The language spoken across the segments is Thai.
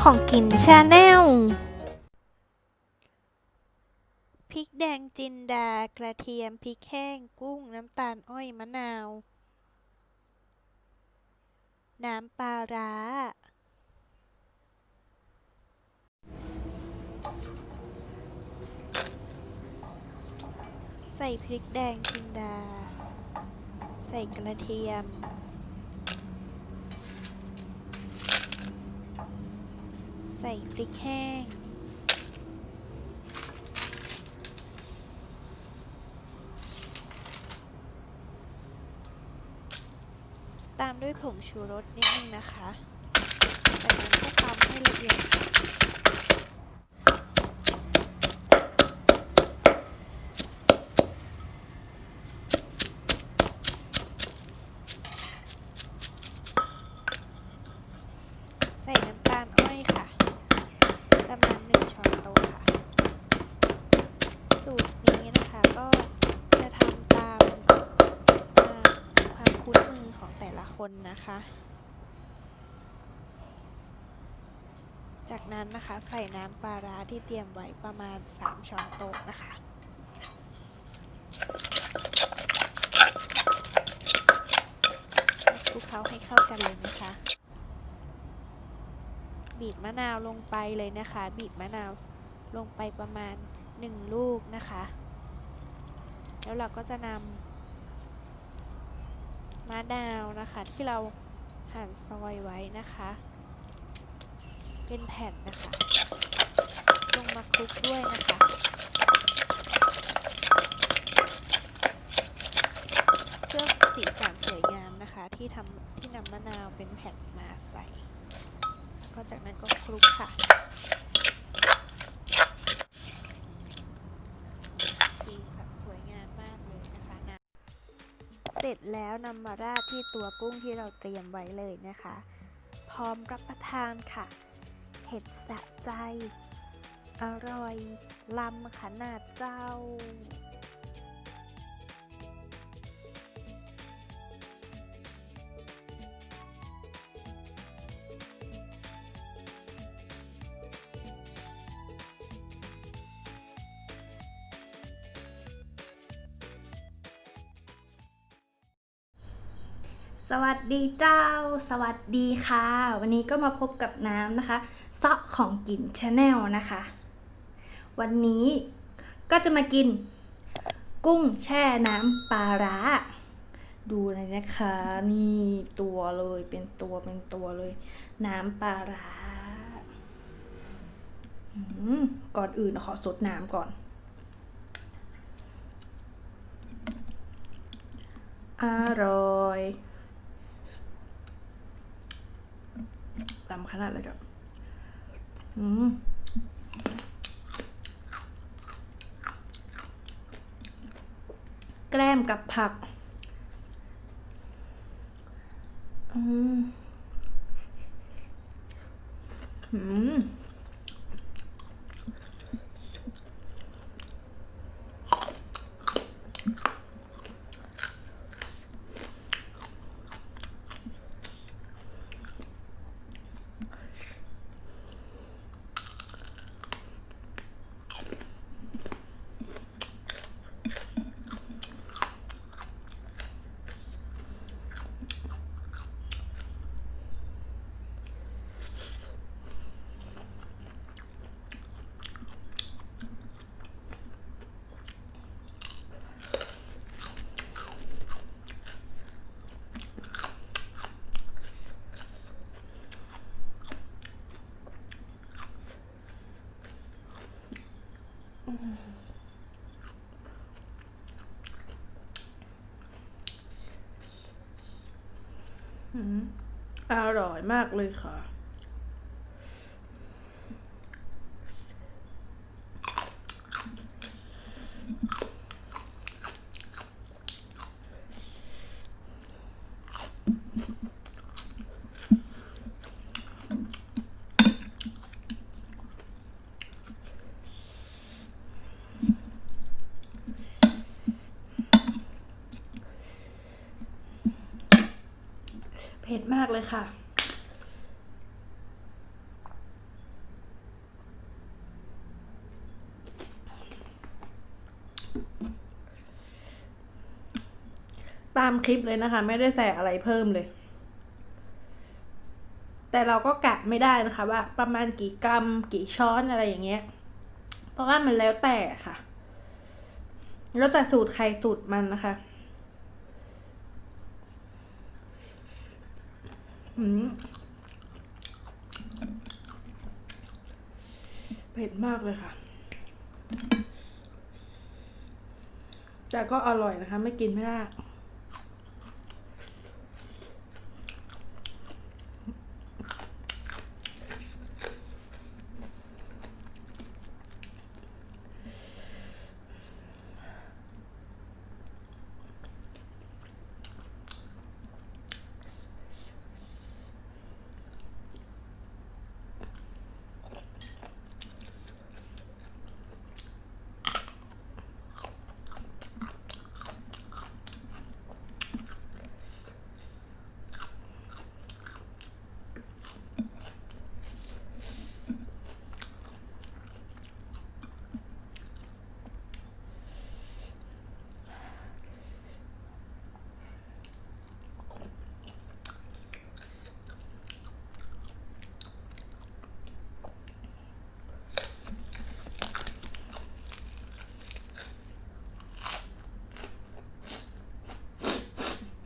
ของกินชาแนลพริกแดงจินดา กระเทียม พริกแห้ง กุ้ง น้ำตาลอ้อยมะนาว น้ำปลาร้า ใส่พริกแดงจินดา ใส่กระเทียม ใส่พริกแห้ง ตามด้วยผงชูรสนิดนึงนะคะ ใส่นั้นก็ตำให้ละเอียดค่ะใส่น้ำตาลอ้อยค่ะ ประมาณหนึ่งช้อนโต๊ะค่ะ สูตรนี้นะคะก็จะทำตามอ่าความคุ้นมือของแต่ละ คนนะคะ จากนั้นนะคะใส่น้ำปลาร้าที่เตรียมไว้ประมาณ 3 ช้อนโต๊ะนะคะคลุกเคล้าให้เข้ากันเลยนะคะ บีบมะนาวลงไปเลยนะคะ บีบมะนาวลงไปประมาณ 1 ลูกนะคะ แล้วเราก็จะนำะนาวนะคะ ที่เราหั่นซอยไว้นะคะ เป็นแผ่นนะคะ ลงมาคลุกด้วยนะคะเพื่อสีสันสวยงามนะคะที่ทำที่นำมะนาวเป็นแผ่นมาใส่ก็จากนั้นก็คลุกค่ะ สีสันสวยงามมากเลยนะคะนะเส ร็จแล้วนำมาราดที่ตัวกุ้งที่เราเตรียมไว้เลยนะคะ พร้อมรับประทานค่ะเผ็ดสะใจ อร่อย ล้ำขนาดเจ้า สวัสดีเจ้า สวัสดีค่ะ วันนี้ก็มาพบกับน้ำนะคะเซาะของกินชาแนลนะคะ วันนี้ก็จะมากิน กุ้งแช่น้ำปลาร้า ดูเลยนะคะ นี่ตัวเลยเป็นตัวเป็นตัวเลย น้ำปลาร้าก่อนอื่นขอสดน้ำก่อนอร่อย ตำขนาดเลยกับอืมแกล้มกับผัก อืมอืม อร่อยมากเลยค่ะ เผ็ดมากเลยค่ะ ตามคลิปเลยนะคะ ไม่ได้ใส่อะไรเพิ่มเลย แต่เราก็กะไม่ได้นะคะว่า ประมาณกี่กรัมกี่ช้อนอะไรอย่างเงี้ย เพราะว่ามันแล้วแต่ค่ะ แล้วแต่สูตรใครสูตรมันนะคะ เผ็ดมากเลยค่ะ แต่ก็อร่อยนะคะ ไม่กินไม่ได้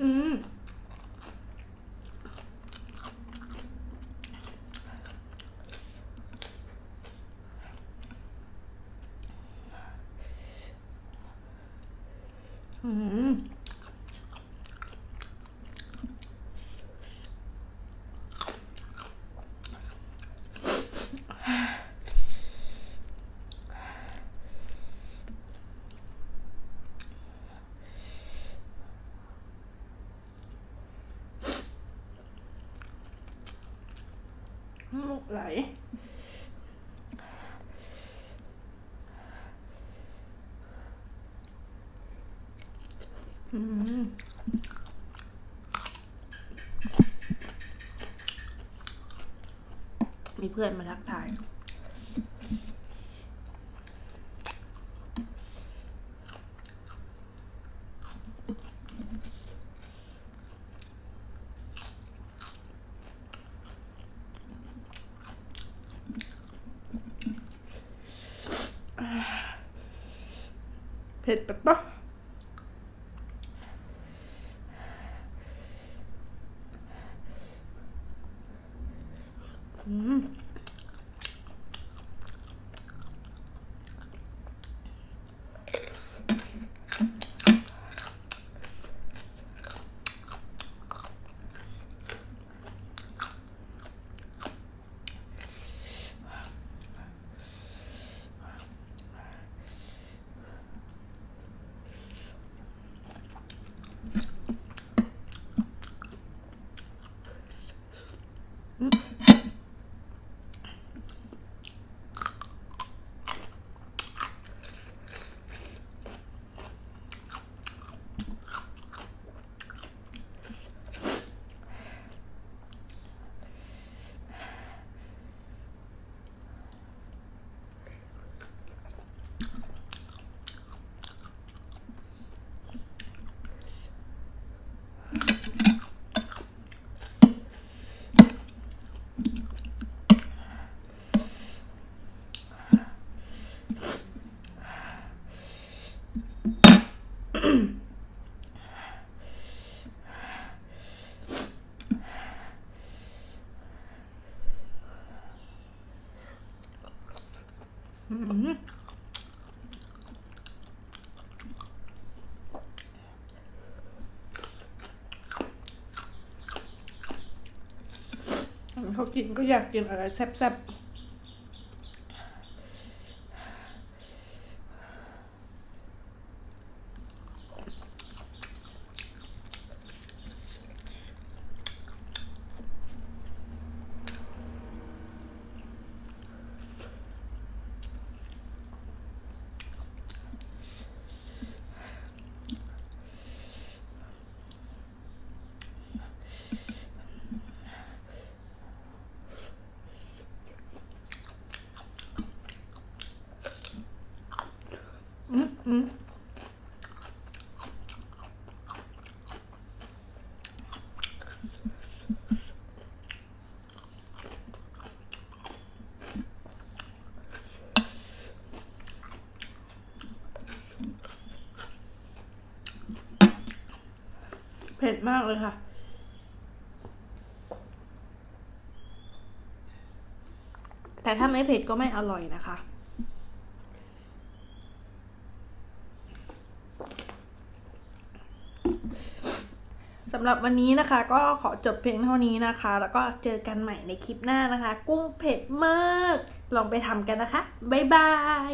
อืม อืม มุก ไหล อืมมีเพื่อนมาทักทาย เผ็ดแบบปะอืม อืม เขากินก็อยากกินอะไรแซ่บๆอืมอืม ผ็ด มากเลยค่ะ แต่ถ้าไม่เผ็ดก็ไม่อร่อยนะคะ สำหรับวันนี้นะคะ ก็ขอจบเพียงเท่านี้นะคะ แล้วก็เจอกันใหม่ในคลิปหน้านะคะ กุ้งเผ็ดมาก ลองไปทำกันนะคะ บ๊ายบาย